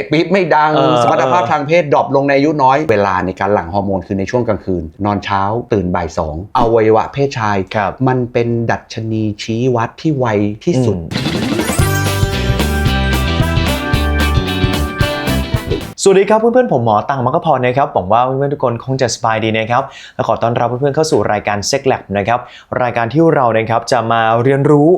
ะปี๊บไม่ดัง เออ สมรรถภาพทางเพศดรอปลงในอายุน้อย เวลาในการหลั่งฮอร์โมนคือในช่วงกลางคืน นอนเช้าตื่นบ่ายสองอวัยวะเพศชาย ครับ มันเป็นดัชนีชี้วัดที่ไวที่สุด สวัสดีครับเพื่อนๆผมหมอตังมักกะพรนะครับหวังว่าเพื่อนๆทุกคนคงจะสบายดีนะครับและขอต้อนรับเพื่อนๆเข้าสู่รายการเซ็กแลบนะครับรายการที่เรานะครับจะมาเรียนรู้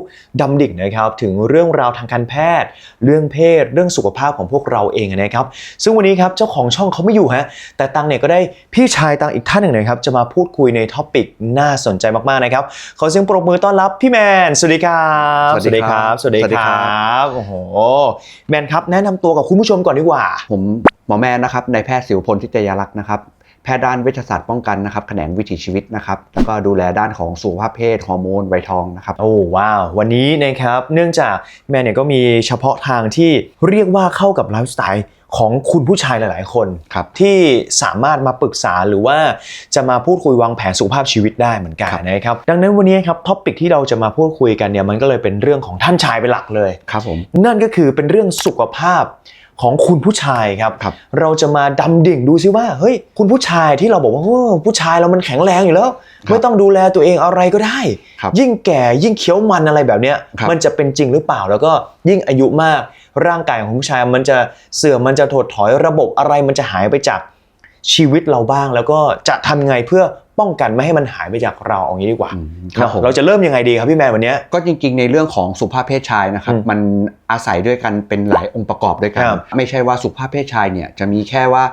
ดำดิ่งนะครับถึงเรื่องราวทางการแพทย์ เรื่องเพศ เรื่องสุขภาพของพวกเราเองนะครับ ซึ่งวันนี้ครับเจ้าของช่องเขาไม่อยู่ฮะแต่ตังเนี่ยก็ได้พี่ชายตังอีกท่านหนึ่งนะครับจะมาพูดคุยในท็อปิกน่าสนใจมากๆนะครับขอเสียงปรบมือต้อนรับพี่แมนสวัสดีครับสวัสดีครับสวัสดีสวัสดีคครัรับโอ้โหแมนครับแนะนำตัวกับคุณผู้ชมก่อนดีกว่าผม หมอแมนนะครับนายแพทย์สิวพลทิตยรักษ์นะครับแพทย์ด้านเวชศาสตร์ป้องกันนะครับแขนงวิถีชีวิตนะครับแล้วก็ดูแลด้านของสุขภาพเพศฮอร์โมนไวยทองนะครับ โอ้ว้าว วันนี้นะครับเนื่องจากแมนเนี่ยก็มีเฉพาะทางที่เรียกว่าเข้ากับไลฟ์สไตล์ของคุณผู้ชายหลาย ๆ คนครับที่สามารถมาปรึกษาหรือว่าจะมาพูดคุยวางแผนสุขภาพชีวิตได้เหมือนกันครับนะครับดังนั้นวันนี้ครับท็อปิกที่เราจะมาพูดคุยกันเนี่ยมันก็เลยเป็นเรื่องของท่านชายเป็นหลักเลยครับผมนั่นก็คือเป็นเรื่องสุขภาพ ของคุณผู้ชายครับ ครับ เราจะมาดำดิ่งดูซิว่าเฮ้ยคุณผู้ชายที่เราบอกว่าโอ้ผู้ชายเรามันแข็งแรงอยู่แล้ว ครับไม่ต้องดูแลตัวเองอะไรก็ได้ ครับยิ่งแก่ยิ่งเคี้ยวมันอะไรแบบเนี้ยครับ มันจะเป็นจริงหรือเปล่า แล้วก็ยิ่งอายุมากร่างกายของผู้ชายมันจะเสื่อมมันจะถดถอยระบบอะไรมันจะหายไปจากชีวิตเราบ้าง แล้วก็จะทำไงเพื่อ ป้องกันไม่ให้มันหายไปจากเราเอางี้ดีกว่าอืมครับผมเราจะเริ่มยังไงดีครับพี่แมนวันเนี้ยก็จริงๆ ในเรื่องของสุขภาพเพศชายนะครับอืมมันอาศัยด้วยกันเป็นหลายองค์ประกอบด้วยกันครับไม่ใช่ว่าสุขภาพเพศชายเนี่ยจะมีแค่ว่า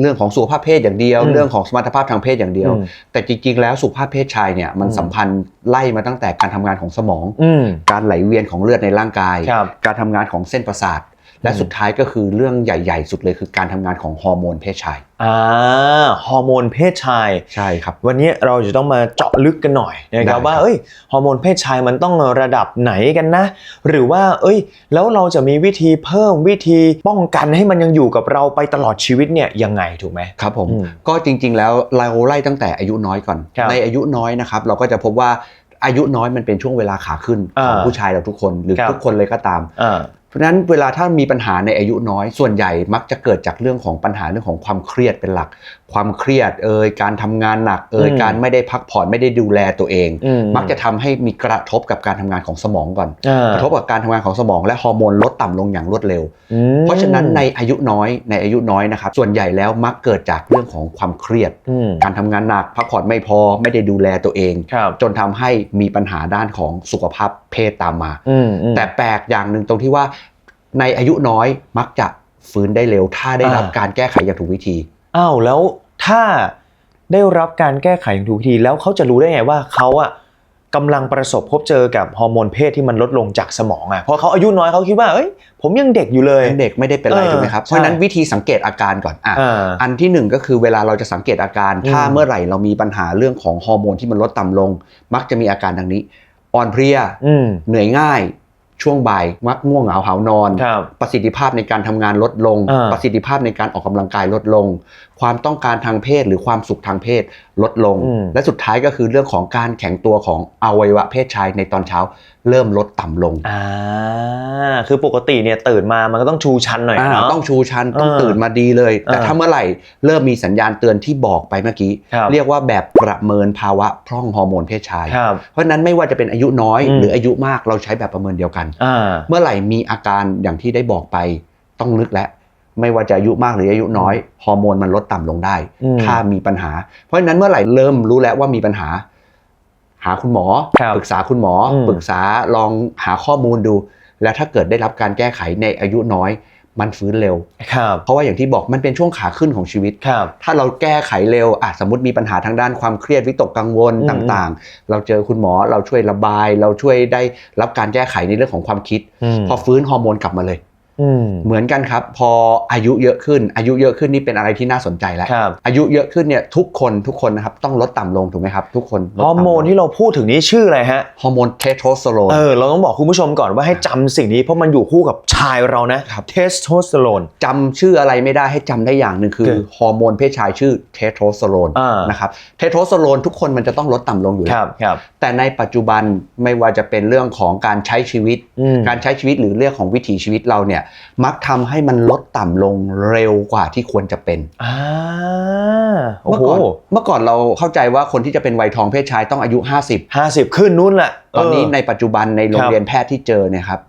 เรื่องของสุขภาพเพศอย่างเดียวอืมเรื่องของสมรรถภาพทางเพศอย่างเดียวอืมแต่จริงๆ แล้วสุขภาพเพศชายเนี่ยมันอืมสัมพันธ์ไล่มาตั้งแต่การทำงานของสมองอืมการไหลเวียนของเลือดในร่างกายครับการทำงานของเส้นประสาท และอืมสุดท้ายก็คือเรื่องใหญ่ๆ สุดเลยคือการทำงานของฮอร์โมนเพศชายอ่าฮอร์โมนเพศชายใช่ครับ วันนี้เราจะต้องมาเจาะลึกกันหน่อยนะครับได้ครับว่าเอ้ยฮอร์โมนเพศชายมันต้องระดับไหนกันนะ หรือว่า เอ้ย แล้วเราจะมีวิธีเพิ่มวิธีป้องกันให้มันยังอยู่กับเราไปตลอดชีวิตเนี่ยยังไงถูกไหมครับผมอืมก็จริง ๆ แล้วเราไล่ตั้งแต่อายุน้อยก่อนครับในอายุน้อยนะครับเราก็จะพบว่าอายุน้อยมันเป็นช่วงเวลาขาขึ้นของอ่าผู้ชายเราทุกคนหรือครับทุกคนเลยก็ตามอ่าเพ ราะฉะนั้นเวลาถ้ามีปัญหาในอายุน้อย ส่วนใหญ่มักจะเกิดจากเรื่องของปัญหาเรื่องของความเครียดเป็นหลักความเครียดเอ่ยการทำงานหนักเอ่ยอืมการไม่ได้พักผ่อนไม่ได้ดูแลตัวเองอืมักจะทำให้มีกระทบกับการทำงานของสมองก่อนอ่ากระทบกับการทำงานของสมอง และฮอร์โมนลดต่ำลงอย่างรวดเร็วอืมเพราะฉะนั้นในอายุน้อยในอายุน้อยนะครับส่วนใหญ่แล้วมักเกิดจากเรื่องของความเครียดอืมการทำงานหนักพักผ่อนไม่พอไม่ได้ดูแลตัวเองครับจนทำให้มีปัญหาด้านของสุขภาพเพศตามมาอืมอืมแต่แปลกอย่างหนึ่งตรงที่ว่าในอายุน้อยมักจะฟื้นได้เร็ว ถ้าได้รับอ่าการแก้ไขอย่างถูกวิธี อ้าวแล้วถ้าได้รับการแก้ไขอย่างถูกวิธีแล้วเขาจะรู้ได้ไงว่าเขาอะกำลังประสบพบเจอกับฮอร์โมนเพศที่มันลดลงจากสมองอะเพราะเขาอายุน้อยเขาคิดว่าเอ้ยผมยังเด็กอยู่เลยเป็นเด็กไม่ได้เป็นไรเออถูกไหมครับใช่เพราะฉะนั้นวิธีสังเกตอาการก่อนอะอ่าอันที่หนึ่งก็คือเวลาเราจะสังเกตอาการอืมถ้าเมื่อไหร่เรามีปัญหาเรื่องของฮอร์โมนที่มันลดต่ำลง มักจะมีอาการดังนี้อ่อนเพลียอืมเหนื่อยง่ายช่วงบ่ายมักง่วงเหงาหาวนอนครับประสิทธิภาพในการทำงานลดลงอ่าประสิทธิภาพในการออกกำลังกายลดลง ความต้องการทางเพศหรือความสุขทางเพศลดลงอืมและสุดท้ายก็คือเรื่องของการแข็งตัวของอวัยวะเพศชายในตอนเช้า เริ่มลดต่ำลงอ่าคือปกติเนี่ยตื่นมามันก็ต้องชูชันหน่อยอ่าเนาะต้องชูชันต้องเออตื่นมาดีเลย แต่เออถ้าเมื่อไหร่เริ่มมีสัญญาณเตือนที่บอกไปเมื่อกี้ครับเรียกว่าแบบประเมินภาวะพร่องฮอร์โมนเพศชายครับเพราะฉะนั้นไม่ว่าจะเป็นอายุน้อยอืมหรืออายุมากเราใช้แบบประเมินเดียวกันอ่าเมื่อไหร่มีอาการอย่างที่ได้บอกไปต้องนึกแล้ว ไม่ว่าจะอายุมากหรืออายุน้อยฮอร์โมนมันลดต่ำลงได้อืมถ้ามีปัญหา เพราะฉะนั้นเมื่อไหร่เริ่มรู้แล้วว่ามีปัญหา หาคุณหมอครับปรึกษาคุณหมออมปรึกษาลองหาข้อมูลดู แล้วถ้าเกิดได้รับการแก้ไขในอายุน้อย มันฟื้นเร็วครับเพราะว่าอย่างที่บอกมันเป็นช่วงขาขึ้นของชีวิตครับถ้าเราแก้ไขเร็วอะสมมติมีปัญหาทางด้านความเครียดวิตกกังวลอืมต่างๆ เราเจอคุณหมอเราช่วยระบาย เราช่วยได้รับการแก้ไขในเรื่องของความคิดมพอฟื้นฮอร์โมนกลับมาเลยอืม เหมือนกันครับ พออายุเยอะขึ้น อายุเยอะขึ้นนี่เป็นอะไรที่น่าสนใจแล้วครับอายุเยอะขึ้นเนี่ยทุกคนทุกคนนะครับต้องลดต่ำลงถูกไหมครับ ทุกคนลดฮอต่ำลงร์โมนที่เราพูดถึงนี้ชื่ออะไรฮะฮอร์โมนเทสโทสเตอโรนเออเราต้องบอกคุณผู้ชมก่อนว่าให้จำสิ่งนี้เพราะมันอยู่คู่กับชายเรานะครับเทสโทสเตอโรนจำชื่ออะไรไม่ได้ให้จำได้อย่างหนึ่งคือคือฮอร์โมนเพศชายชื่อเทสโทสเตอโรนอ่านนะครับเทสโทสเตอโรนทุกคนมันจะต้องลดต่ำลงอยู่คแล้รัวบครับแต่ในปัจจุบันไม่ว่าจะเป็นเรื่องของการใช้ชีวิตอืมการใช้ชีวิตหรือเรื่องของวิถีชีวิตเราเนี่ยมักทำให้มันลดต่ำลงเร็วกว่าที่ควรจะเป็นอ่าโอ้เมื่อโหก่อนเมื่อก่อนเราเข้าใจว่าคนที่จะเป็นวัยทองเพศชายต้องอายุ 50ห้าสิบขึ้นนู้นแหละตอนนี้เในปัจจุบันในโรคงรับเรียนแพทย์ที่เจอเนี่ยครับ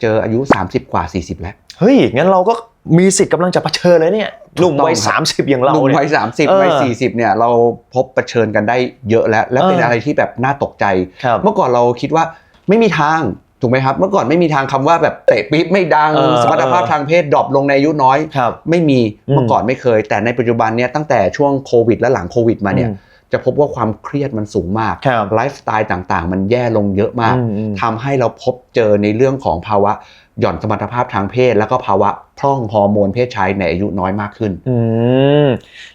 เจออายุ 30 กว่า 40 แล้ว เฮ้ย งั้นเราก็มีสิทธิ์กำลังจะเผชิญเลยเนี่ยหนุ่มวัยถูกต้องครัสาบมสิบอย่างเราหนุ่มเนี่ยวัย30เออวัย40เนี่ยเราพบเผชิญกันได้เยอะแล้ว และเป็นเออออะไรที่แบบน่าตกใจครับเมื่อก่อนเราคิดว่าไม่มีทาง ถูกไหมครับ เมื่อก่อนไม่มีทางคำว่าแบบเตะปี๊บไม่ดังเออสมรรถภาพทางเพศดรอปลงในอายุน้อยครับไม่มีอืมเมื่อก่อนไม่เคย แต่ในปัจจุบันเนี่ยตั้งแต่ช่วงโควิดและหลังโควิดมาเนี่ยอืมจะพบว่าความเครียดมันสูงมากครับไลฟ์สไตล์ต่างๆ มันแย่ลงเยอะมากอืมอืมทำให้เราพบเจอในเรื่องของภาวะหย่อนสมรรถภาพทางเพศ แล้วก็ภาวะพร่องฮอร์โมนเพศชายในอายุน้อยมากขึ้นอืม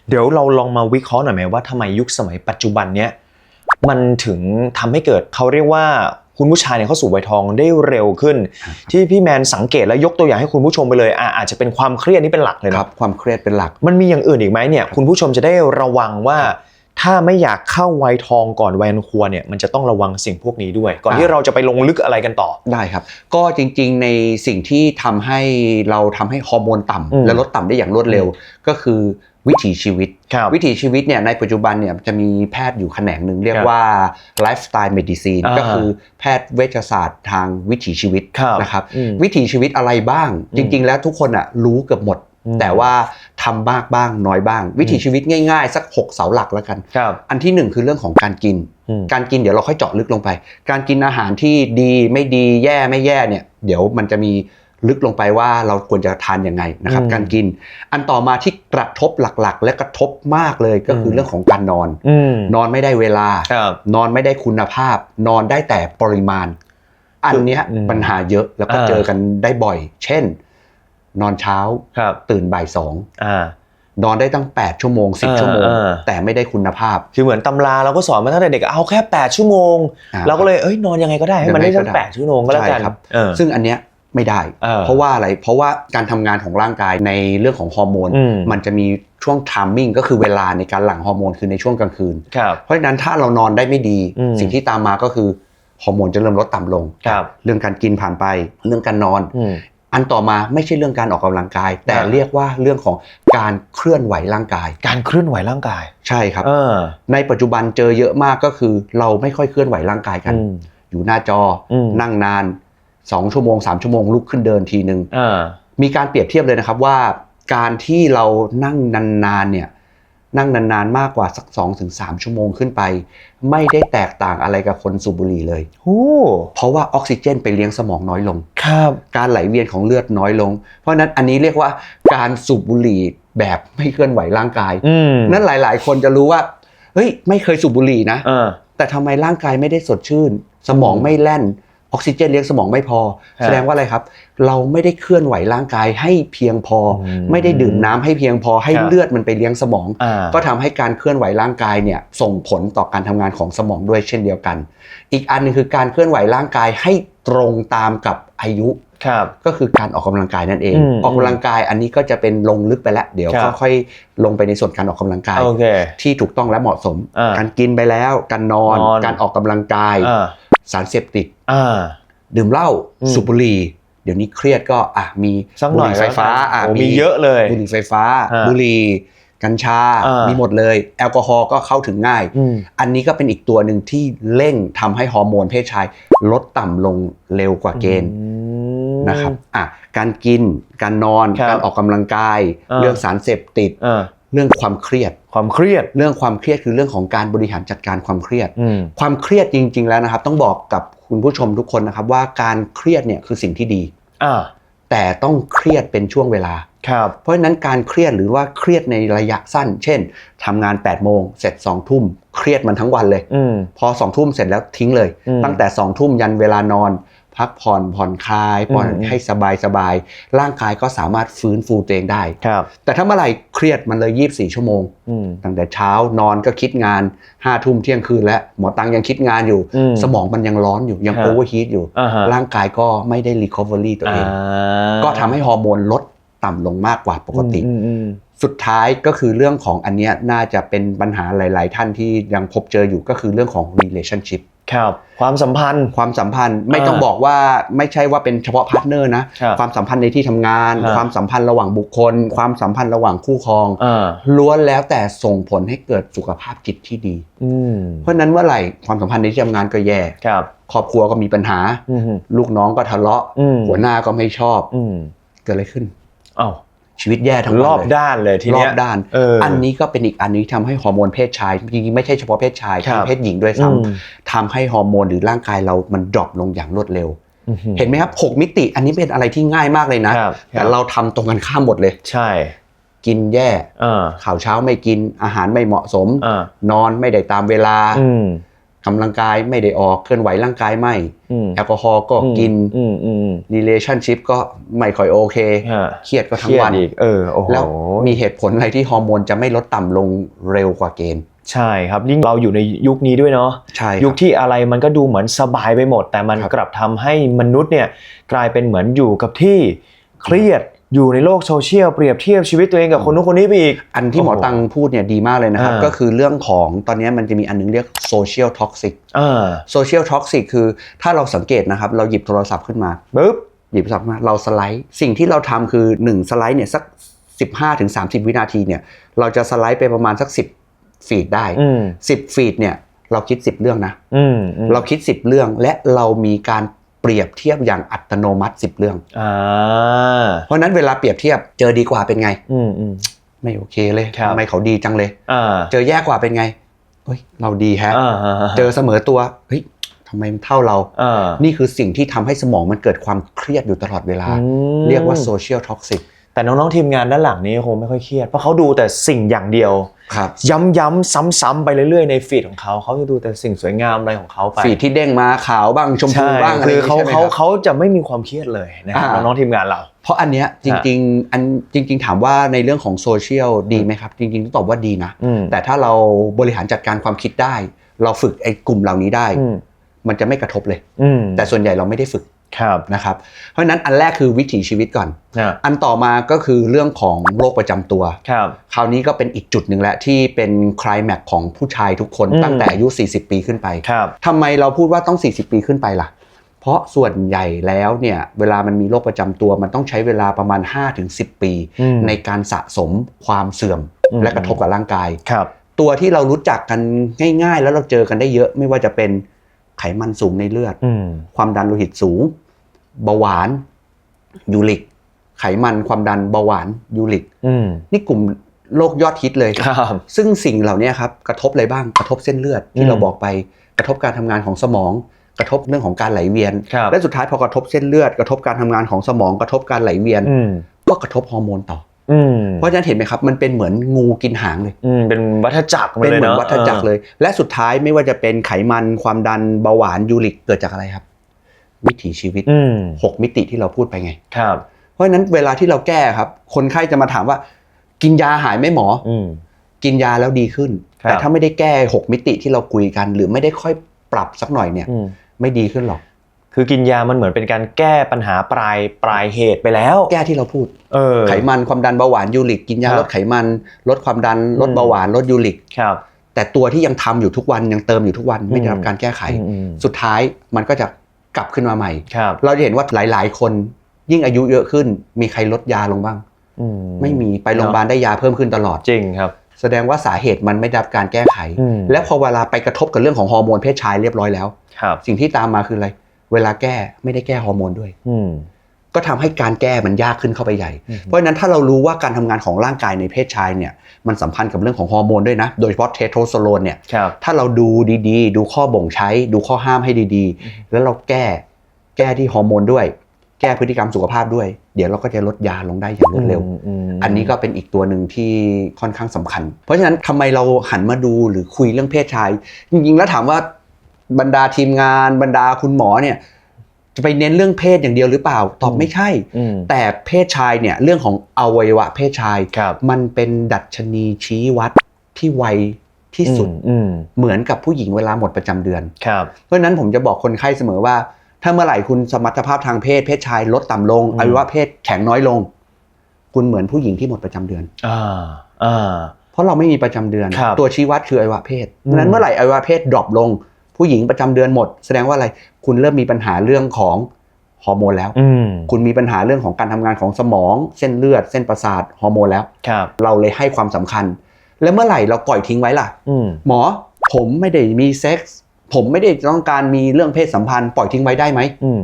เดี๋ยวเราลองมาวิเคราะห์หน่อยไหมว่าทำไมยุคสมัยปัจจุบันเนี้ยมันถึงทำให้เกิดเขาเรียกว่า คุณผู้ชายเนี่ยเข้าสู่วัยทองได้เร็วขึ้นครับที่พี่แมนสังเกตแล้วยกตัวอย่างให้คุณผู้ชมไปเลยอะอาจจะเป็นความเครียดนี่เป็นหลักเลยคนะรับความเครียดเป็นหลัก มันมีอย่างอื่นอีกไหมเนี่ยคุณผู้ชมจะได้ระวังว่าถ้าไม่อยากเข้าวัยทองก่อนวัยอันควรเนี่ยมันจะต้องระวังสิ่งพวกนี้ด้วย ก่อนอ่าที่เราจะไปลงลึกอะไรกันต่อได้ครับ ก็จริงๆในสิ่งที่ทำให้เราทำให้ฮอร์โมนต่ำอืมและลดต่ำได้อย่างรวดเร็วก็คือ วิถีชีวิตครับวิถีชีวิตเนี่ยในปัจจุบันเนี่ยจะมีแพทย์อยู่แขนงหนึ่งเรียกครับว่าไลฟ์สไตล์เมดิซีนอ่าก็คือแพทย์เวชศาสตร์ทางวิถีชีวิตครับนะครับอืมวิถีชีวิตอะไรบ้างอืมจริง ๆ แล้วทุกคนอะรู้เกือบหมดอืมแต่ว่าทำมากบ้างน้อยบ้าง วิถีชีวิตง่ายๆ สัก 6 เสาหลักแล้วกันครับอันที่หนึ่งคือเรื่องของการกินอืมการกินเดี๋ยวเราค่อยเจาะลึกลงไป การกินอาหารที่ดีไม่ดีแย่ไม่แย่เนี่ยเดี๋ยวมันจะมี ลึกลงไปว่าเราควรจะทานยังไงนะครับอืมการกิน อันต่อมาที่กระทบหลักๆ และกระทบมากเลยก็คือมเรื่องของการนอนอืมนอนไม่ได้เวลาครับนอนไม่ได้คุณภาพ นอนได้แต่ปริมาณ อันเนี้ยอืมปัญหาเยอะแล้วก็อ่าเจอกันได้บ่อย เช่น นอนเช้าครับตื่นบ่ายสองอ่านอนได้ตั้ง 8 ชั่วโมงเออ10 ชั่วโมงเออแต่ไม่ได้คุณภาพ คือเหมือนตำราเราก็สอนมาตั้งแต่เด็กเอาแค่ 8 ชั่วโมงอ่าเราก็เลยเอ้ยนอนยังไงก็ได้ให้มันได้สักยังไงก็ได้แปดชั่วโมงก็แล้วกันใช่ครับเออซึ่งอันเนี้ย ไม่ได้เออเพราะว่าอะไร เพราะว่าการทำงานของร่างกายในเรื่องของฮอร์โมนอืมมันจะมีช่วงทามมิ่งก็คือเวลาในการหลั่งฮอร์โมนคือในช่วงกลางคืนครับเพราะฉะนั้นถ้าเรานอนได้ไม่ดีอืมสิ่งที่ตามมาก็คือฮอร์โมนจะเริ่มลดต่ำลงครับเรื่องการกินผ่านไป เรื่องการนอนอืมอันต่อมาไม่ใช่เรื่องการออกกำลังกาย แต่อ่าเรียกว่าเรื่องของการเคลื่อนไหวร่างกาย การเคลื่อนไหวร่างกาย ใช่ครับเออในปัจจุบันเจอเยอะมากก็คือ เราไม่ค่อยเคลื่อนไหวร่างกายกันอืมอยู่หน้าจออมนั่งนาน 2 ชั่วโมง 3 ชั่วโมงลุกขึ้นเดินทีนึงอ่ามีการเปรียบเทียบเลยนะครับว่า การที่เรานั่งนานๆเนี่ยนั่งนานๆมากกว่าสัก2-3ถึงชั่วโมงขึ้นไป ไม่ได้แตกต่างอะไรกับคนสูบบุหรี่เลยโอ้เพราะว่าออกซิเจนไปเลี้ยงสมองน้อยลงครับการไหลเวียนของเลือดน้อยลง เพราะฉะนั้นอันนี้เรียกว่าการสูบบุหรี่แบบไม่เคลื่อนไหวร่างกายอืมนั้นหลาย ๆ คนจะรู้ว่าเฮ้ยไม่เคยสูบบุหรี่นะเออแต่ทำไมร่างกายไม่ได้สดชื่น สมองไม่แล่น ออกซิเจนเลี้ยงสมองไม่พอฮะแสดงว่าอะไรครับ เราไม่ได้เคลื่อนไหวร่างกายให้เพียงพออมไม่ได้ดื่มน้ำให้เพียงพอให้ครับเลือดมันไปเลี้ยงสมองอ่าก็ทำให้การเคลื่อนไหวร่างกายเนี่ยส่งผลต่อการทำงานของสมองด้วยเช่นเดียวกัน อีกอันหนึงคือการเคลื่อนไหวร่างกายให้ตรงตามกับอายุครับก็คือการออกกำลังกายนั่นเองอืมออกกำลังกายอันนี้ก็จะเป็นลงลึกไปแล้ว เดี๋ยวครับค่อยๆลงไปในส่วนการออกกำลังกายโอเคที่ถูกต้องและเหมาะสมอ่าการกินไปแล้ว การนอนนอนการออกกำลังกายอ่า สารเสพติดอ่าดื่มเหล้าอืมสูบบุหรี่เดี๋ยวนี้เครียดก็อะมีสักหบุน่หอยรี่ไฟฟ้าอะโอ้มีเยอะเลยบุหรี่ไฟฟ้าฮะบุหรี่กัญชาอ่ามีมีหมดเลย แอลกอฮอล์ก็เข้าถึงง่ายอืมอันนี้ก็เป็นอีกตัวหนึ่งที่เร่งทำให้ฮอร์โมนเพศชาย ลดต่ำลงเร็วกว่าเกณฑ์อืมนะครับอะการกินการนอนครับการออกกำลังกายอ่าเรื่องสารเสพติดอ่า เรื่องความเครียด ความเครียด เรื่องความเครียดคือเรื่องของการบริหารจัดการความเครียดอืมความเครียดจริง ๆ แล้วนะครับ ต้องบอกกับคุณผู้ชมทุกคนนะครับ ว่าการเครียดเนี่ยคือสิ่งที่ดีอ่าแต่ต้องเครียดเป็นช่วงเวลาครับเพราะฉะนั้นการเครียดหรือว่าเครียดในระยะสั้น เช่นทำงาน8ปดโมงเสร็จ2องทุ่มเครียดมันทั้งวันเลยอืมพอ2องทุ่มเสร็จแล้วทิ้งเลยอืมตั้งแต่2องทุ่มยันเวลานอน พักผ่อนผ่อนคลายปล่อยอืมให้สบายสบายๆร่างกายก็สามารถฟื้นฟูตัวเองได้ครับแต่ถ้าเมื่อไหร่เครียดมันเลย 24 ชั่วโมงอืมตั้งแต่เช้านอนก็คิดงาน5้าทุ่มเที่ยงคืนแล้วหมอตังยังคิดงานอยู่อืมสมองมันยังร้อนอยู่ยังฮะโอเวอร์ฮีทอยู่อ่าฮะร่างกายก็ไม่ได้รีคอเวอรี่ตัวเองอ่าก็ทำให้ฮอร์โมนลดต่ำลงมากกว่าปกติอืมอืม สุดท้ายก็คือเรื่องของอันเนี้ยน่าจะเป็นปัญหาหลาย ๆ ท่านที่ยังพบเจออยู่ก็คือเรื่องของ relationship ครับความสัมพันธ์ความสัมพันธ์ไม่ต้องอ่าบอกว่าไม่ใช่ว่าเป็นเฉพาะพาร์ทเนอร์นะครับความสัมพันธ์ในที่ทำงานครับความสัมพันธ์ระหว่างบุคคล ความสัมพันธ์ระหว่างคู่ครองอ่าล้วนแล้วแต่ส่งผลให้เกิดสุขภาพจิตที่ดีอืมเพราะฉะนั้นเมื่อไหร่ความสัมพันธ์ในที่ทำงานก็แย่ครับครอบครัวก็มีปัญหาอืมลูกน้องก็ทะเลาะอืมหัวหน้าก็ไม่ชอบอืมเกิดอะไรขึ้นอ้าว ชีวิตแย่ทั้งวันรอบเลยด้านเลยทีรอเนี้ยบด้านเอออัอันนี้ก็เป็นอีกอันนึงที่ทำให้ฮอร์โมนเพศชายจริงๆไม่ใช่เฉพาะเพศชายครับเพศหญิงด้วยซ้อืมำทำให้ฮอร์โมนหรือร่างกายเรามันดรอปลงอย่างรวดเร็วอืมเห็นไหมครับ6มิติอันนี้เป็นอะไรที่ง่ายมากเลยนะครับแต่เราทำตรงกันข้ามหมดเลย ใช่ กินแย่อ่าข่าวเช้าไม่กินอาหารไม่เหมาะสมอ่านอนไม่ได้ตามเวลา อืมกำลังกายไม่ได้ออกเคลื่อนไหวร่างกายไม่อืมแอลกอฮอล์ก็กินอืมอืม relationship ก็ไม่ค่อยโอเคฮะเครียดก็เคทั้งรียดวันอีกเออโอ้โหแล้วมีเหตุผลอะไรที่ฮอร์โมนจะไม่ลดต่ำลงเร็วกว่าเกณฑ์ใช่ครับยิ่งเราอยู่ในยุคนี้ด้วยเนาะใช่ยุคที่อะไรมันก็ดูเหมือนสบายไปหมด แต่มันครับกลับทำให้มนุษย์เนี่ยกลายเป็นเหมือนอยู่กับที่เครียด อยู่ในโลกโซเชียลเปรียบเทียบชีวิตตัวเองกับคนนู้นคนนี้ไปอีก อันที่หมอโอ้โหตังพูดเนี่ยดีมากเลยนะครับ อ่า ก็คือเรื่องของตอนนี้มันจะมีอันนึงเรียก social toxic อ่า social toxic คือถ้าเราสังเกตนะครับ เราหยิบโทรศัพท์ขึ้นมา ปึ๊บ หยิบโทรศัพท์มาเราสไลด์สิ่งที่เราทำคือ 1 สไลด์เนี่ยสัก 15ถึง30 วินาทีเนี่ยเราจะสไลด์ไปประมาณสัก 10 ฟีดได้ อืม10 ฟีดเนี่ยเราคิด 10 เรื่องนะ อืมอืมเราคิด 10 เรื่องและเรามีการ เปรียบเทียบอย่างอัตโนมัติ10เรื่องอ่าเพราะฉะนั้นเวลาเปรียบเทียบเจอดีกว่าเป็นไงอืมอืมไม่โอเคเลยครับทำไมเขาดีจังเลยอ่าเจอแย่กว่าเป็นไงเฮ้ยเราดีแฮะอ่าเจอเสมอตัวเฮ้ยทำไมมันเท่าเราอ่านี่คือสิ่งที่ทำให้สมองมันเกิดความเครียดอยู่ตลอดเวลาอืมเรียกว่า social toxic แต่น้องๆทีมงานด้านหลังนี้คงไม่ค่อยเครียด เพราะเขาดูแต่สิ่งอย่างเดียว ครับ ย้ำๆซ้ำๆไปเรื่อยๆในฟีดของเขาเขาจะดูแต่สิ่งสวยงามอะไรของเขาไป ฟีดที่เด้งมาขาวบ้างชมพูใช่บ้างอะไรคือเขาใช่ไหมเขารับเขาจะไม่มีความเครียดเลยนะครับอ่า น้องๆทีมงานเรา เพราะอันเนี้ยจริงๆอันจริง ๆ ถามว่าในเรื่องของโซเชียลดีไหมครับ จริงๆต้องตอบว่าดีนะ อืมแต่ถ้าเราบริหารจัดการความคิดได้ เราฝึกไอ้กลุ่มเหล่านี้ได้ อืมมันจะไม่กระทบเลย อืมแต่ส่วนใหญ่เราไม่ได้ฝึก ครับนะครับเพราะฉะนั้นอันแรกคือวิถีชีวิตก่อนอ่าอันต่อมาก็คือเรื่องของโรคประจำตัวครับคราวนี้ก็เป็นอีกจุดหนึ่งแหละที่เป็นคลายแม็กของผู้ชายทุกคนอืมตั้งแต่อายุ 40 ปีขึ้นไปครับทำไมเราพูดว่าต้อง 40 ปีขึ้นไปล่ะ เพราะส่วนใหญ่แล้วเนี่ยเวลามันมีโรคประจำตัวมันต้องใช้เวลาประมาณ 5-10 ปีอืมในการสะสมความเสื่อมอืมและกระทบกับร่างกายครับตัวที่เรารู้จักกันง่าย ๆ แล้วเราเจอกันได้เยอะไม่ว่าจะเป็นไขมันสูงในเลือดอืมความดันโลหิตสูง เบาหวาน ยูริก ไขมันความดันเบาหวานยูริกอืมนี่กลุ่มโรคยอดฮิตเลยครับซึ่งสิ่งเหล่านี้ครับกระทบอะไรบ้างกระทบเส้นเลือดอืที่มเราบอกไปกระทบการทำงานของสมอง กระทบเรื่องของการไหลเวียนครับและสุดท้ายพอกระทบเส้นเลือด กระทบการทำงานของสมองกระทบการไหลเวียนอืมก็กระทบฮอร์โมนต่ออืมเพราะฉะนั้นเห็นไหมครับมันเป็นเหมือนงูกินหางเลยอืมเป็นวัฏจักรมาเป็นเลยเหมือนเนาะวัฏจักรเลย และสุดท้ายไม่ว่าจะเป็นไขมันความดันเบาหวานยูริกเกิดจากอะไรครับ วิถีชีวิตอืมหกมิติที่เราพูดไปไง ครับ เพราะฉะนั้นเวลาที่เราแก้ครับ คนไข้จะมาถามว่า กินยาหายไหมหมออืมกินยาแล้วดีขึ้นครับแต่ถ้าไม่ได้แก้6มิติที่เราคุยกัน หรือไม่ได้ค่อยปรับสักหน่อยเนี่ยอืมไม่ดีขึ้นหรอก คือกินยามันเหมือนเป็นการแก้ปัญหาปลายปลายเหตุไปแล้ว แก้ที่เราพูดเออไขมันความดันเบาหวานยูริก กินยาครับลดไขมันลดความดันลดอืมเบาหวานลดยูริกครับแต่ตัวที่ยังทำอยู่ทุกวันยังเติมอยู่ทุกวันไม่ได้รับอืมการแก้ไขอืมอืมสุดท้ายมันก็จะ กลับขึ้นมาใหม่ครับเราจะเห็นว่าหลาย ๆ คนยิ่งอายุเยอะขึ้น มีใครลดยาลงบ้างอืไม่มีไปโรงพยาบาลได้ยาเพิ่มขึ้นตลอดจริงครับ แสดงว่าสาเหตุมันไม่ได้รับการแก้ไขอืมและพอเวลาไปกระทบกับเรื่องของฮอร์โมนเพศชายเรียบร้อยแล้วครับสิ่งที่ตามมาคืออะไร เวลาแก้ไม่ได้แก้ฮอร์โมนด้วยอืม ก็ทำให้การแก้มันยากขึ้นเข้าไปใหญ่อืมเพราะฉะนั้นถ้าเรารู้ว่าการทำงานของร่างกายในเพศชายเนี่ยมันสัมพันธ์กับเรื่องของฮอร์โมนด้วยนะ โดยเฉพาะเทสโทสเตอโรนเนี่ยครับถ้าเราดูดีๆ ดูข้อบ่งใช้ ดูข้อห้ามให้ดีๆ แล้วเราแก้แก้ที่ฮอร์โมนด้วย แก้พฤติกรรมสุขภาพด้วย เดี๋ยวเราก็จะลดยาลงได้อย่างรวดเร็วอืมอันนี้ก็เป็นอีกตัวหนึ่งที่ค่อนข้างสำคัญ เพราะฉะนั้นทำไมเราหันมาดูหรือคุยเรื่องเพศชาย จริงๆแล้วถามว่าบรรดาทีมงานบรรดาคุณหมอเนี่ย จะไปเน้นเรื่องเพศอย่างเดียวหรือเปล่า ตอบไม่ใช่อืมแต่เพศชายเนี่ยเรื่องของอวัยวะเพศชายครับมันเป็นดัชนีชี้วัดที่ไวที่สุดอืมเหมือนกับผู้หญิงเวลาหมดประจำเดือนครับเพราะฉะนั้นผมจะบอกคนไข้เสมอว่า ถ้าเมื่อไหร่คุณสมรรถภาพทางเพศ เพศชายลดต่ำลงอืมอวัยวะเพศแข็งน้อยลง คุณเหมือนผู้หญิงที่หมดประจำเดือนอ่าอ่าเพราะเราไม่มีประจำเดือนครับตัวชี้วัดคืออวัยวะเพศอืมดังนั้นเมื่อไหร่อวัยวะเพศดรอปลง ผู้หญิงประจำเดือนหมด แสดงว่าอะไร คุณเริ่มมีปัญหาเรื่องของฮอร์โมนแล้วอืมคุณมีปัญหาเรื่องของการทำงานของสมอง เส้นเลือด เส้นประสาทฮอร์โมนแล้วครับเราเลยให้ความสำคัญ แล้วเมื่อไหร่เราปล่อยทิ้งไว้ล่ะอืมหมอผมไม่ได้มีเซ็กส์ผมไม่ได้ต้องการมีเรื่องเพศสัมพันธ์ปล่อยทิ้งไว้ได้ไหมอืม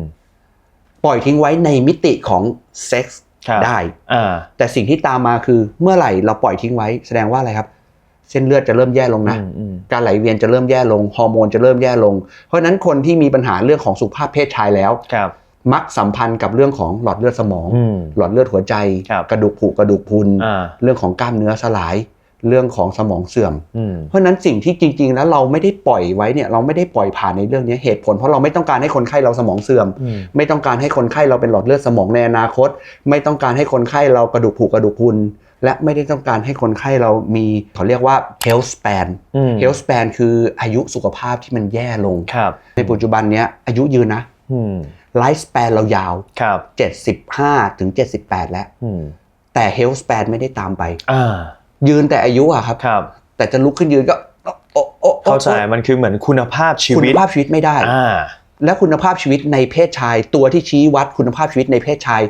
ปล่อยทิ้งไว้ในมิติของเซ็กส์ครับได้อ่าแต่สิ่งที่ตามมาคือเมื่อไหร่เราปล่อยทิ้งไว้ แสดงว่าอะไรครับ เส้นเลือดจะเริ่มแย่ลงนะอืมอืมการไหลเวียนจะเริ่มแย่ลง ฮอร์โมนจะเริ่มแย่ลง เพราะฉะนั้นคนที่มีปัญหาเรื่องของสุขภาพเพศชายแล้วครับมักสัมพันธ์กับเรื่องของหลอดเลือดสมองอืมหลอดเลือดหัวใจครับกระดูกผุกระดูกพรุนอ่าเรื่องของกล้ามเนื้อสลาย เรื่องของสมองเสื่อมอืมเพราะฉะนั้นสิ่งที่จริง ๆ แล้วเราไม่ได้ปล่อยไว้เนี่ยเราไม่ได้ปล่อยผ่านในเรื่องนี้เหตุผล เพราะเราไม่ต้องการให้คนไข้เราสมองเสื่อมอืมไม่ต้องการให้คนไข้เราเป็นหลอดเลือดสมองในอนาคต ไม่ต้องการให้คนไข้เรากระดูกผุกระดูกพรุน และไม่ได้ต้องการให้คนไข้เรามีเขาเรียกว่า health span อืม health span คืออายุสุขภาพที่มันแย่ลงครับในปัจจุบันเนี้ยอายุยืนนะอืม life span เรายาวครับ75ถึง78แล้วอืมแต่ health span ไม่ได้ตามไปอ่ายืนแต่อายุอะครับครับ แต่จะลุกขึ้นยืนก็โอ๊ะโอ๊ะโอ๊ะเข้าใจมันคือเหมือนคุณภาพชีคุณวิตภาพชีวิตไม่ได้อ่าและคุณภาพชีวิตในเพศชาย ตัวที่ชี้วัดคุณภาพชีวิตในเพศชาย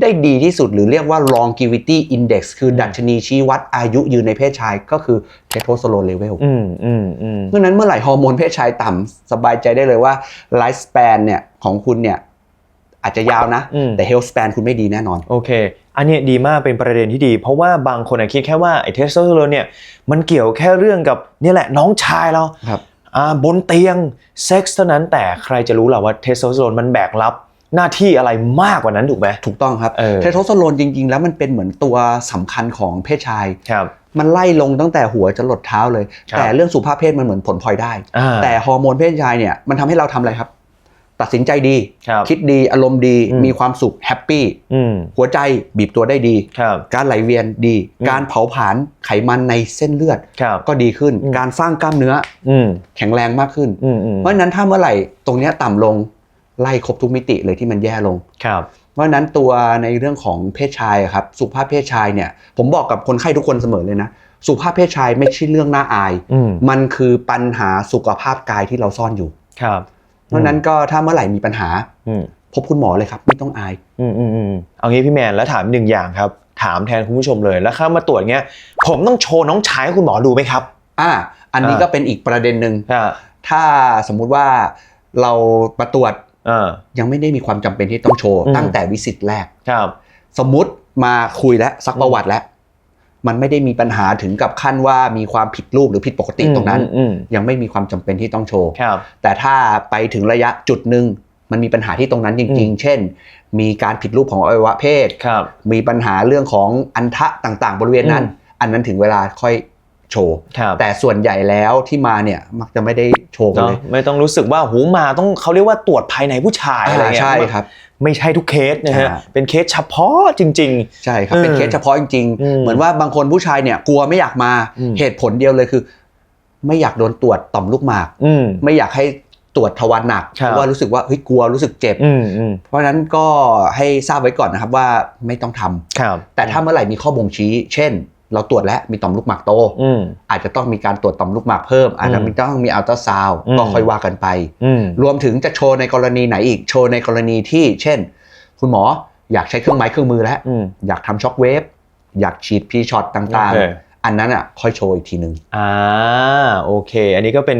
ได้ดีที่สุดหรือเรียกว่า longevity index คือดัชนีชี้วัดอายุยืนในเพศชายก็คือ testosterone level อืมอืมอืมเพราะฉะนั้นเมื่อไหร่ฮอร์โมนเพศชายต่ำสบายใจได้เลยว่า life span เนี่ยของคุณเนี่ยอาจจะยาวนะอืมแต่ health span คุณไม่ดีแน่นอน โอเค อันเนี้ยดีมากเป็นประเด็นที่ดี เพราะว่าบางคนอะคิดแค่ว่าไอ้เทสโทสเตอโรนเนี่ยมันเกี่ยวแค่เรื่องกับเนี่ยแหละน้องชายเราครับอ่าบนเตียงเซ็กส์เท่านั้นแต่ใครจะรู้ล่ะว่าเทสโทสเตอโรนมันแบกรับ หน้าที่อะไรมากกว่านั้นถูกไหม ถูกต้องครับเออ เทสโทสเตอโรนจริง ๆ แล้วมันเป็นเหมือนตัวสำคัญของเพศชาย ครับ มันไล่ลงตั้งแต่หัวจนหลดเท้าเลย ครับแต่เรื่องสุขภาพเพศมันเหมือนผลพลอยได้ อ่าแต่ฮอร์โมนเพศชายเนี่ยมันทำให้เราทำอะไรครับ ตัดสินใจดี ครับคิดดีอารมณ์ดีอืม มีความสุขแฮปปี้อืมหัวใจบีบตัวได้ดี ครับ การไหลเวียนดี อืม การเผาผลาญไขมันในเส้นเลือด ครับ ก็ดีขึ้นอืม การสร้างกล้ามเนื้ออืมแข็งแรงมากขึ้น อืมอืมเพราะฉะนั้นถ้าเมื่อไหร่ตรงเนี้ยต่ำลง ไล่ครบทุกมิติเลยที่มันแย่ลงครับเพราะฉะนั้นตัวในเรื่องของเพศชายอะครับสุขภาพเพศชายเนี่ยผมบอกกับคนไข้ทุกคนเสมอเลยนะสุขภาพเพศชายไม่ใช่เรื่องน่าอายอืมมันคือปัญหาสุขภาพกายที่เราซ่อนอยู่ครับเพราะฉะนั้นก็ถ้าเมื่อไหร่มีปัญหาอืมพบคุณหมอเลยครับไม่ต้องอายอืมอืมอืมเอางี้พี่แมนแล้วถามหนึ่งอย่างครับ ถามแทนคุณผู้ชมเลยแล้วเข้ามาตรวจเงี้ย ผมต้องโชว์น้องชายให้คุณหมอดูไหมครับอ่าอันนี้อ่าก็เป็นอีกประเด็นหนึ่งอ่าถ้าสมมุติว่าเรามาตรวจอ่า ยังไม่ได้มีความจำเป็นที่ต้องโชว์อืมตั้งแต่วิสิตแรกครับ สมมุติมาคุยแล้วซักประวัติแล้วมันไม่ได้มีปัญหาถึงกับขั้นว่ามีความผิดรูปหรือผิดปกติตรงนั้นอืมอืมยังไม่มีความจำเป็นที่ต้องโชว์ครับแต่ถ้าไปถึงระยะจุดหนึ่งมันมีปัญหาที่ตรงนั้นจริง ๆ เช่น มีการผิดรูปของอวัยวะเพศครับมีปัญหาเรื่องของอันทะต่าง ๆ บริเวณนั้นอืมอันนั้นถึงเวลาค่อย โชว์ครับแต่ส่วนใหญ่แล้วที่มาเนี่ยมักจะไม่ได้โชว์กันเนาะเลยไม่ต้องรู้สึกว่าหูมาต้องเขาเรียกว่าตรวจภายในผู้ชายอะไรเงี้ยใช่ครับไม่ใช่ทุกเคสนะฮะใช่เป็นเคสเฉพาะจริงใช่ครับ เป็นเออเคสเฉพาะจริงอืมๆเหมือนว่าบางคนผู้ชายเนี่ยกลัวไม่อยากมาอืมเหตุผลเดียวเลยคือ ไม่อยากโดนตรวจต่อมลูกหมากๆอืมไม่อยากให้ตรวจทวารหนักครับเพราะว่ารู้สึกว่าเฮ้ยกลัวรู้สึกเจ็บอืมอืมเพราะฉะนั้นก็ให้ทราบไว้ก่อนนะครับว่าไม่ต้องทำครับแต่ถ้าเมื่อไหร่มีข้อบ่งชี้ เช่น เราตรวจแล้วมีต่อมลูกหมากโตอืมอาจจะต้องมีการตรวจต่อมลูกหมากเพิ่ม อาจจะอืมมีต้องมีอัลตราซาวด์อืมก็ค่อยว่ากันไปอืมรวมถึงจะโชว์ในกรณีไหนอีกโชว์ในกรณีที่ เช่น คุณหมออยากใช้เครื่องไม้เครื่องมือแล้วอืมอยากทำช็อคเวฟอยากฉีดพีช็อตต่างโอเคๆอันนั้นอะค่อยโชว์อีกทีหนึ่งอ่าโอเค อันนี้ก็เป็น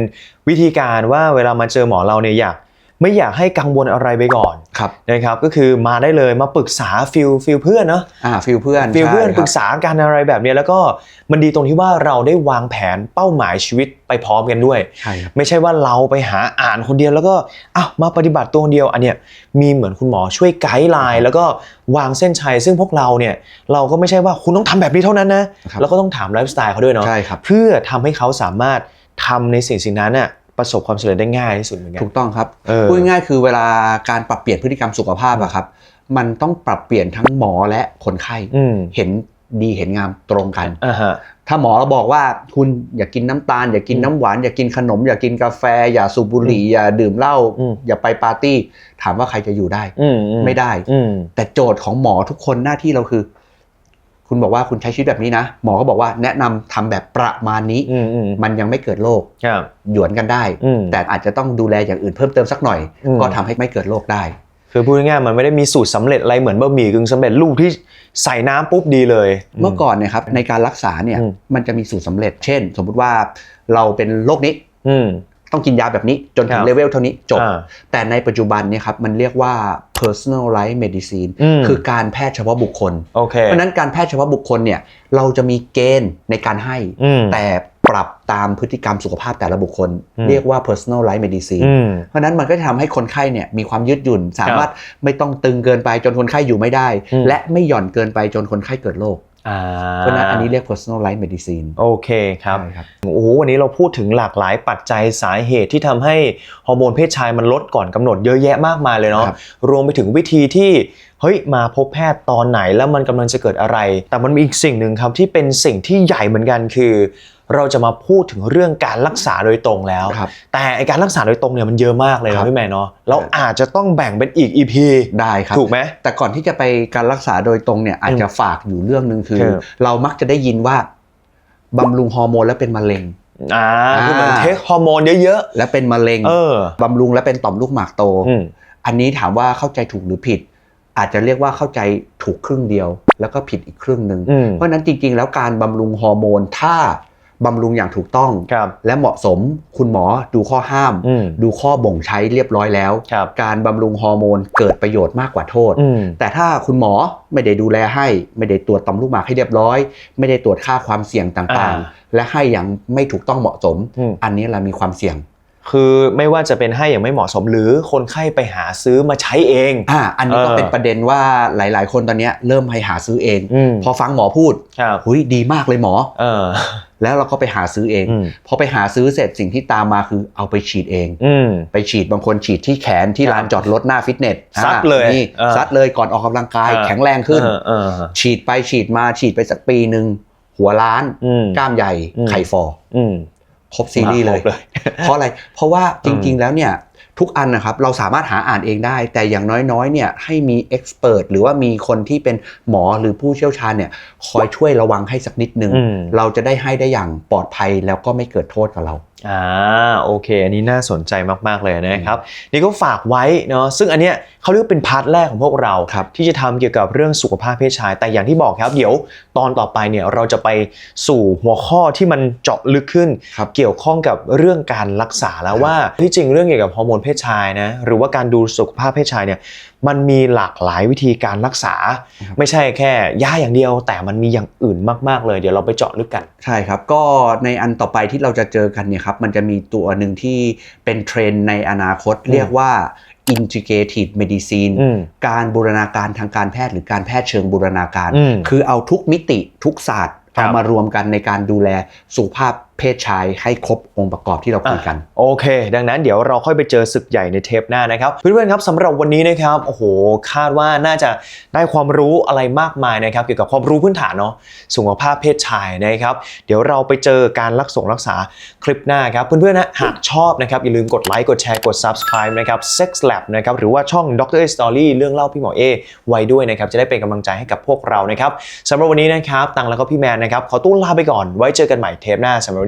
วิธีการว่าเวลามาเจอหมอเราเนี่ยอยาก ไม่อยากให้กังวลอะไรไปก่อนครับนะครับก็คือมาได้เลยมาปรึกษาฟิลฟิลเพื่อนเนาะอ่าฟิลเพื่อนฟิลเพื่อนใช่ปรึกษากันอะไรแบบเนี้ยแล้วก็มันดีตรงที่ว่าเราได้วางแผนเป้าหมายชีวิตไปพร้อมกันด้วยใช่ครับไม่ใช่ว่าเราไปหาอ่านคนเดียวแล้วก็อ้าวมาปฏิบัติตัวคนเดียวอันเนี้ยมีเหมือนคุณหมอช่วยไกด์ไลน์แล้วก็วางเส้นชัยซึ่งพวกเราเนี่ยเราก็ไม่ใช่ว่าคุณต้องทำแบบนี้เท่านั้นนะครับแล้วก็ต้องถามไลฟ์สไตล์เขาด้วยเนาะใช่ครับเพื่อทำให้เขาสามารถทำในสิ่งสิ่งนั้นน่ะ ประสบความสำเร็จได้ง่ายที่สุดเหมือนกัน ถูกต้องครับเออพูดง่ายๆคือเวลาการปรับเปลี่ยนพฤติกรรมสุขภาพอะครับ มันต้องปรับเปลี่ยนทั้งหมอและคนไข้อืมเห็นดีเห็นงามตรงกันอ่าฮะถ้าหมอบอกว่าคุณอย่ากินน้ำตาล อย่ากินน้ำหวาน อย่ากินขนม อย่ากินกาแฟ อย่าสูบบุหรี่อย่าดื่มเหล้าอืมอย่าไปปาร์ตี้ ถามว่าใครจะอยู่ได้อืมอืไม่ได้อืมแต่โจทย์ของหมอทุกคนหน้าที่เราคือ คุณบอกว่าคุณใช้ชีวิตแบบนี้นะ หมอก็บอกว่าแนะนำทำแบบประมาณนี้อืมอืมมันยังไม่เกิดโรคครับหยวนกันได้อืมแต่อาจจะต้องดูแลอย่างอื่นเพิ่มเติมสักหน่อยอืมก็ทำให้ไม่เกิดโรคได้ คือพูดง่ายๆมันไม่ได้มีสูตรสำเร็จอะไรเหมือนบะหมี่กึ่งสำเร็จรูปที่ใส่น้ำปุ๊บดีเลย เมื่อก่อนเนี่ยครับในการรักษาเนี่ยอืมมันจะมีสูตรสำเร็จ เช่น สมมุติว่าเราเป็นโรคนี้อืม ต้องกินยาแบบนี้จนถึครังบเลเวลเท่านี้จบอ่าแต่ในปัจจุบันเนี่ยครับมันเรียกว่า personalized medicine อืมคือการแพทย์เฉพาะบุคคลโอเคเพราะฉะนั้นการแพทย์เฉพาะบุคคลเนี่ยเราจะมีเกณฑ์ในการให้อืมแต่ปรับตามพฤติกรรมสุขภาพแต่ละบุคคลอืมเรียกว่า personalized medicine อืมเพราะฉะนั้นมันก็จะทำให้คนไข้เนี่ยมีความยืดหยุ่น สามารถไม่ต้องตึงเกินไปจนคนไข้อยู่ไม่ได้อืมและไม่หย่อนเกินไปจนคนไข้เกิดโรคอ่า เพราะฉะนั้นอันนี้เรียก personalized medicine โอเคครับใช่ครับโอ้โหวันนี้เราพูดถึงหลากหลายปัจจัยสาเหตุที่ทำให้ฮอร์โมนเพศชายมันลดก่อนกำหนดเยอะแยะมากมายเลยเนาะครับรวมไปถึงวิธีที่ เฮ้ยมาพบแพทย์ตอนไหนแล้วมันกำลังจะเกิดอะไร แต่มันมีอีกสิ่งหนึ่งครับที่เป็นสิ่งที่ใหญ่เหมือนกันคือ เราจะมาพูดถึงเรื่องการรักษาโดยตรงแล้วครับแต่ไอการรักษาโดยตรงเนี่ยมันเยอะมากเลยครันะบพี่แมนเนาะเราอาจจะต้องแบ่งเป็นอีก EP ได้ครับถูกไหมแต่ก่อนที่จะไปการรักษาโดยตรงเนี่ยอาจจะฝากอยู่เรื่องหนึ่งคือครับเรามักจะได้ยินว่าบำรุงฮอร์โมนแล้วเป็นมะเร็งอ่าคือเหมือนอ่าเทคฮอร์โมนเยอะและเป็นมะเร็งๆเออบำรุงและเป็นต่อมลูกหมากโตอืมอันนี้ถามว่าเข้าใจถูกหรือผิด อาจจะเรียกว่าเข้าใจถูกครึ่งเดียว แล้วก็ผิดอีกครึ่งหนึ่งอืมเพราะฉะนั้นจริง ๆ แล้วการบำรุงฮอร์โมนถ้าบำรุงอย่างถูกต้องครับและเหมาะสมคุณหมอดูข้อห้ามอืมดูข้อบ่งใช้เรียบร้อยแล้วครับการบำรุงฮอร์โมนเกิดประโยชน์มากกว่าโทษอืมแต่ถ้าคุณหมอไม่ได้ดูแลให้ ไม่ได้ตรวจต่อมลูกหมากให้เรียบร้อย ไม่ได้ตรวจค่าความเสี่ยงต่างอ่าๆและให้อย่างไม่ถูกต้องเหมาะสมอืมอันนี้เรามีความเสี่ยง คือไม่ว่าจะเป็นให้อย่างไม่เหมาะสมหรือคนไข้ไปหาซื้อมาใช้เองอ่าอันนี้ก็เออเป็นประเด็นว่าหลาย ๆ คนตอนเนี้ยเริ่มไปหาซื้อเองอืมพอฟังหมอพูดครับหุยดีมากเลยหมอเออแล้วเราก็ไปหาซื้อเองอืมพอไปหาซื้อเสร็จสิ่งที่ตามมาคือเอาไปฉีดเองอืมไปฉีดบางคนฉีดที่แขนที่ครับลานจอดรถหน้าฟิตเนสซัดอ่าเลยนี่เออซัดเลยก่อนออกกำลังกายเออแข็งแรงขึ้นเออเออฉีดไปฉีดมาฉีดไปสักปีหนึ่งหัวล้านอืมกล้ามใหญ่อืมไข่ฟออืม ครบซีรีส์เลยมาครบเลย เพราะอะไร เพราะว่าจอืริงมๆแล้วเนี่ยทุกอันนะครับเราสามารถหาอ่านเองได้ แต่อย่างน้อยๆเนี่ยให้มีเอ็กซ์เพรสหรือว่ามีคนที่เป็นหมอหรือผู้เชี่ยวชาญเนี่ยคอยช่วยระวังให้สักนิดนึงอืมเราจะได้ให้ได้อย่างปลอดภัยแล้วก็ไม่เกิดโทษกับเรา อ่าโอเค อันนี้น่าสนใจมากๆเลยนะครับ นี่ก็ฝากไว้เนาะซึ่งอันเนี้ยเขาเรียกว่าเป็นพาร์ทแรกของพวกเราครับที่จะทำเกี่ยวกับเรื่องสุขภาพเพศชาย แต่อย่างที่บอกครับเดี๋ยวตอนต่อไปเนี่ยเราจะไปสู่หัวข้อที่มันเจาะลึกขึ้นครับเกี่ยวข้องกับเรื่องการรักษาแล้วว่าที่จริงเรื่องเกี่ยวกับฮอร์โมนเพศชายนะหรือว่าการดูสุขภาพเพศชายเนี่ย มันมีหลากหลายวิธีการรักษาครับไม่ใช่แค่ยาอย่างเดียว แต่มันมีอย่างอื่นมากๆเลย เดี๋ยวเราไปเจาะลึกกัน ใช่ครับ ก็ในอันต่อไปที่เราจะเจอกันเนี่ยครับ มันจะมีตัวหนึ่งที่เป็นเทรนด์ในอนาคตเรียกว่า integrative medicine อืมการบูรณาการทางการแพทย์หรือการแพทย์เชิงบูรณาการอืมคือเอาทุกมิติทุกศาสตร์ครับเอามารวมกันในการดูแลสุขภาพ เพศชายให้ครบองค์ประกอบที่เราคุยกัน โอเค ดังนั้นเดี๋ยวเราค่อยไปเจอศึกใหญ่ในเทปหน้านะครับเพื่อนๆครับสำหรับวันนี้นะครับโอ้โหคาดว่าน่าจะได้ความรู้อะไรมากมายนะครับเกี่ยวกับความรู้พื้นฐานเนาะสุขภาพเพศชายนะครับ เดี๋ยวเราไปเจอการรักษารักษาคลิปหน้าครับเพื่อนๆนะหากชอบนะครับอย่าลืมกดไลค์กดแชร์กด subscribe นะครับ Sex Lab นะครับหรือว่าช่อง Dr. Story เรื่องเล่าพี่หมอเอไว้ด้วยนะครับจะได้เป็นกำลังใจให้กับพวกเรานะครับสำหรับวันนี้นะครับตังแล้วก็พี่แมนนะครับขอตัวลาไปก่อนไว้เจอกันใหม่เทปหน้าสำหรับ